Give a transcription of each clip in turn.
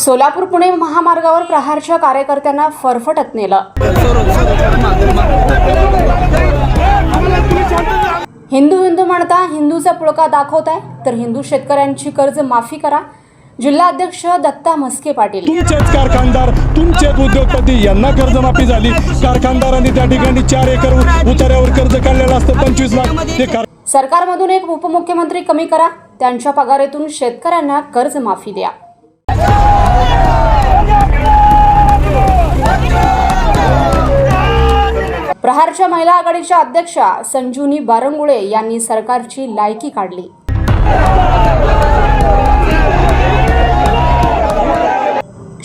सोलापूर पुणे महामार्गावर प्रहारच्या कार्यकर्त्यांना फरफटत नेलं. हिंदू हिंदू म्हणता हिंदूचा पुळका दाखवताय तर हिंदू शेतकऱ्यांची कर्ज माफी करा. जिल्हाध्यक्ष दत्ता म्हस्के पाटील. तुमचेच कारखानदार तुमचेच उद्योगपती यांना कर्जमाफी झाली. कारखानदारांनी त्या ठिकाणी चार एकर उतार्यावर कर्ज काढलेलं असतं पंचवीस लाख. सरकारमधून एक उपमुख्यमंत्री कमी करा त्यांच्या पगारातून शेतकऱ्यांना कर्ज माफी द्या. प्रहारच्या महिला आघाडीच्या अध्यक्षा संजुनी बारंगुळे यांनी सरकारची लायकी काढली.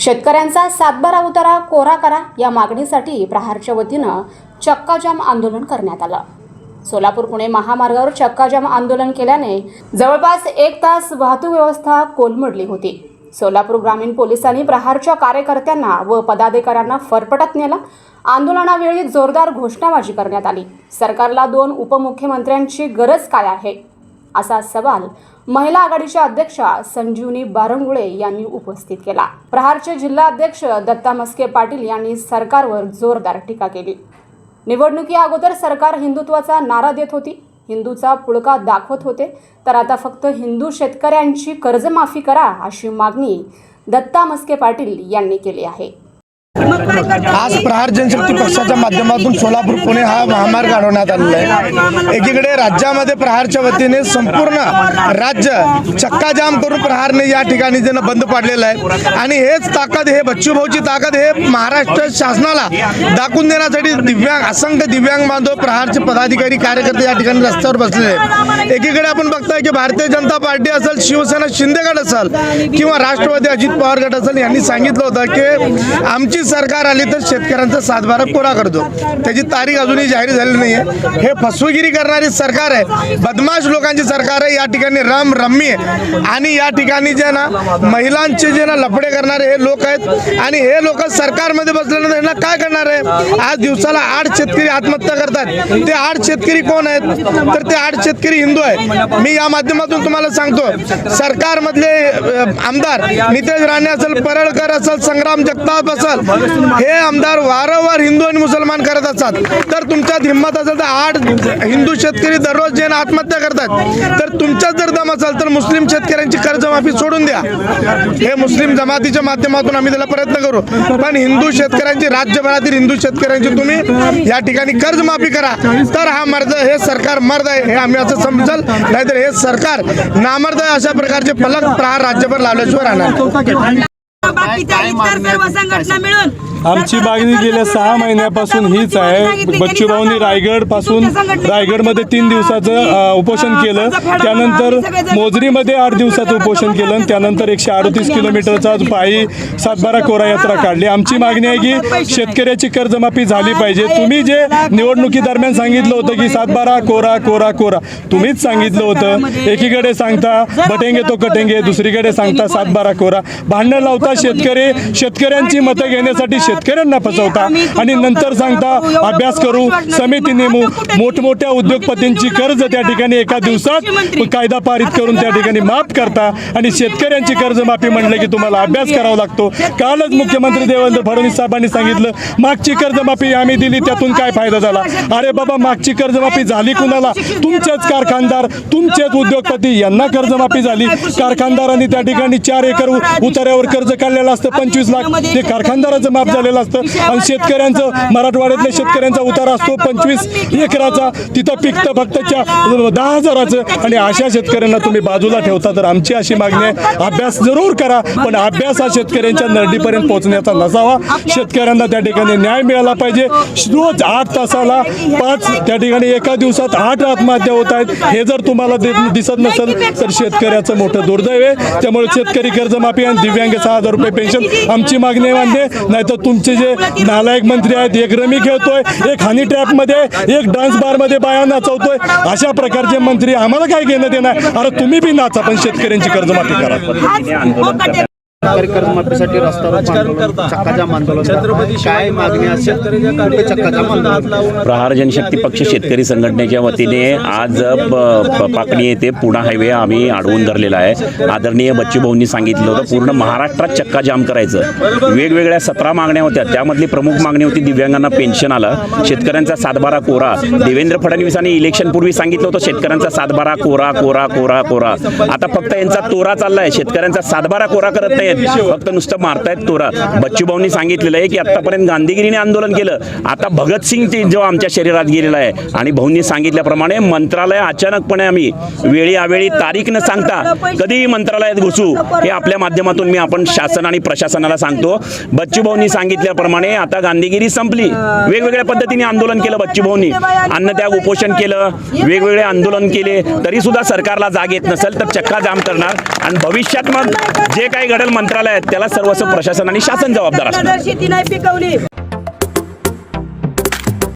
शेतकऱ्यांचा सातबारा उतारा कोरा करा या मागणीसाठी प्रहारच्या वतीनं चक्काजाम आंदोलन करण्यात आलं. सोलापूर पुणे महामार्गावर चक्काजाम आंदोलन केल्याने जवळपास एक तास वाहतूक व्यवस्था कोलमडली होती. सोलापूर ग्रामीण पोलिसांनी प्रहारच्या कार्यकर्त्यांना व पदाधिकाऱ्यांना फरफटत नेलं. आंदोलनावेळी जोरदार घोषणाबाजी करण्यात आली. सरकारला दोन उपमुख्यमंत्र्यांची गरज काय आहे? असा सवाल महिला आघाडीच्या अध्यक्षा संजीवनी बारंगुळे यांनी उपस्थित केला. प्रहारचे जिल्हा अध्यक्ष दत्ता मस्के पाटील यांनी सरकारवर जोरदार टीका केली. निवडणुकी अगोदर सरकार हिंदुत्वाचा नारा देत होती. हिंदूचा पुळका दाखवत होते तर आता फक्त हिंदू शेतकऱ्यांची कर्जमाफी करा अशी मागणी दत्ता मस्के पाटील यांनी केली आहे. आज प्रहार जनशक्ती पक्षाच्या माध्यमातून सोलापूर पुणे हा महामार्ग अडवण्यात आलेला आहे. एकीकडे राज्यामध्ये प्रहारच्या वतीने संपूर्ण राज्य चक्काजाम करून प्रहारने या ठिकाणी ज्यांना बंद पाडलेलं आहे. आणि हेच ताकद हे बच्चूभाऊची ताकद हे महाराष्ट्र शासनाला दाखवून देण्यासाठी दिव्यांग असंख्य दिव्यांग बांधव प्रहारचे पदाधिकारी कार्यकर्ते या ठिकाणी रस्त्यावर बसलेले आहेत. एकीकडे आपण बघताय की भारतीय जनता पार्टी असेल शिवसेना शिंदे गट असेल किंवा राष्ट्रवादी अजित पवार गट असेल यांनी सांगितलं होतं की आमची सरकार सरकार आली तर शेतकऱ्यांचा सातबारा कोरा करतो. त्याची तारीख अजूनही जाहीर झालेली नाही आहे हे फसवेगिरी करणारी सरकार आहे. बदमाश लोकांची सरकार आहे. या ठिकाणी राम रम्मी आहे. आणि या ठिकाणी जे ना महिलांचे जे ना लफडे करणारे हे लोक आहेत. आणि हे लोक सरकारमध्ये बसल्यानंतर यांना काय करणार आहे? आज दिवसाला आठ शेतकरी आत्महत्या करतात. ते आठ शेतकरी कोण आहेत? तर ते आठ शेतकरी हिंदू आहेत. मी या माध्यमातून तुम्हाला सांगतो. सरकारमधले आमदार नितेश राणे असेल परळकर असेल संग्राम जगताप असेल हे आमदार वारंवार हिंदू आणि मुसलमान करत असतात. तर तुमच्यात हिंमत असेल तर आठ हिंदू शेतकरी दररोज जैन आत्महत्या करतात. तर तुमच्यात जर दम असेल तर मुस्लिम शेतकऱ्यांची कर्जमाफी सोडून द्या. हे मुस्लिम जमातीच्या माध्यमातून आम्ही त्याला प्रयत्न करू. पण हिंदू शेतकऱ्यांची राज्यभरातील हिंदू शेतकऱ्यांची तुम्ही या ठिकाणी कर्जमाफी करा. तर हा मर्द हे सरकार मर्द आहे हे आम्ही असं समजल. नाहीतर हे सरकार नामर्द अशा प्रकारचे फलक प्रहार राज्यभर लावल्याशिवाय राहणार बाकीच्या इतर सर्व संघटना मिळून आमची मागणी गेल्या सहा महिन्यापासून हीच आहे. बच्चूभाऊंनी रायगडपासून रायगडमध्ये तीन दिवसाचं अ, उपोषण केलं. त्यानंतर मोजरीमध्ये आठ दिवसाचं उपोषण केलं आणि त्यानंतर एकशे अडतीस किलोमीटरचा पायी सातबारा कोरा यात्रा काढली. आमची मागणी आहे की शेतकऱ्याची कर्जमाफी झाली पाहिजे. तुम्ही जे निवडणुकी दरम्यान सांगितलं होतं की सातबारा कोरा कोरा कोरा. तुम्हीच सांगितलं होतं. एकीकडे सांगता बटेंगे तो कटेंगे दुसरीकडे सांगता सातबारा कोरा. भांडण लावता शेतकरी शेतकऱ्यांची मतं घेण्यासाठी शेतकऱ्यांना फसवता आणि नंतर सांगता अभ्यास करू समिती नेमू मोठमोठ्या उद्योगपतींची कर्ज त्या ठिकाणी एका दिवसात कायदा पारित करून त्या ठिकाणी माफ करता आणि शेतकऱ्यांची कर्जमाफी म्हणलं की तुम्हाला अभ्यास करावा लागतो. कालच मुख्यमंत्री देवेंद्र फडणवीस साहेबांनी सांगितलं मागची कर्जमाफी आम्ही दिली त्यातून काय फायदा झाला? अरे बाबा मागची कर्जमाफी झाली कुणाला? तुमचेच कारखानदार तुमचेच उद्योगपती यांना कर्जमाफी झाली. कारखानदारांनी त्या ठिकाणी चार एकर उतार्यावर कर्ज काढलेलं असतं पंचवीस लाख ते कारखानदाराचं माफ झालेलं असतं. आणि शेतकऱ्यांचं मराठवाड्यातल्या शेतकऱ्यांचा उतारा असतो. पंचवीस एकराचा तिथं पिकतं फक्त दहा हजाराचं. आणि अशा शेतकऱ्यांना तुम्ही बाजूला ठेवता तर आमची अशी मागणी आहे. अभ्यास जरूर करा पण अभ्यास हा शेतकऱ्यांच्या नरडीपर्यंत पोहोचण्याचा नसावा. शेतकऱ्यांना त्या ठिकाणी न्याय मिळाला पाहिजे. रोज आठ तासाला पाच त्या ठिकाणी एका दिवसात आठ आत्महत्या होत आहेत. हे जर तुम्हाला दिसत नसेल तर शेतकऱ्याचं मोठं दुर्दैव आहे. त्यामुळे शेतकरी कर्जमाफी आणि दिव्यांग सहा हजार रुपये पेन्शन आमची मागणी मान्य नाहीतर तुमचे जे नालायक मंत्री आहेत एक रमी खेळतोय एक हनी ट्रॅपमध्ये एक डान्स बारमध्ये बाया नाचवतोय अशा प्रकारचे मंत्री आम्हाला काय घेणं देणार अरे तुम्ही बी नाचा पण शेतकऱ्यांची कर्जमाफी करा. रस्ता चक्काजाम आंदोलन काय मागणी असेल चक्काजाम प्रहार जनशक्ती पक्ष शेतकरी संघटनेच्या वतीने आज पाकणी येथे पुणा हायवे आम्ही अडवून धरलेला आहे. आदरणीय बच्चू भाऊंनी सांगितलं होतं पूर्ण महाराष्ट्रात चक्का जाम करायचं. वेगवेगळ्या सतरा मागण्या होत्या. त्यामधली प्रमुख मागणी होती दिव्यांगांना पेन्शन आलं. शेतकऱ्यांचा सातबारा कोरा. देवेंद्र फडणवीसांनी इलेक्शन पूर्वी सांगितलं होतं शेतकऱ्यांचा सातबारा कोरा कोरा कोरा कोरा. आता फक्त यांचा तोरा चाललाय. शेतकऱ्यांचा सातबारा कोरा करत फक्त नुसतं मारतायत तोरा. बच्चू भाऊंनी सांगितलेलं आहे की आतापर्यंत गांधीगिरीने आंदोलन केलं. आता भगतसिंग ते जो आमच्या शरीरात गेलेला आहे. आणि भाऊंनी सांगितल्याप्रमाणे मंत्रालय अचानकपणे आम्ही वेळी अवेळी तारीख न सांगता कधीही मंत्रालयात घुसू हे आपल्या माध्यमातून मी आपण शासन आणि प्रशासनाला सांगतो. बच्चू भाऊंनी सांगितल्याप्रमाणे आता गांधीगिरी संपली. वेगवेगळ्या पद्धतीने आंदोलन केलं बच्चू भाऊंनी अन्नत्याग उपोषण केलं. वेगवेगळे आंदोलन केले. तरी सुद्धा सरकारला जाग येत नसेल तर चक्का जाम करणार. आणि भविष्यात मग जे काही घडेल मंत्रालयात त्याला सर्वस्व प्रशासन आणि शासन जबाबदार असणार. शेती नाही पिकवली.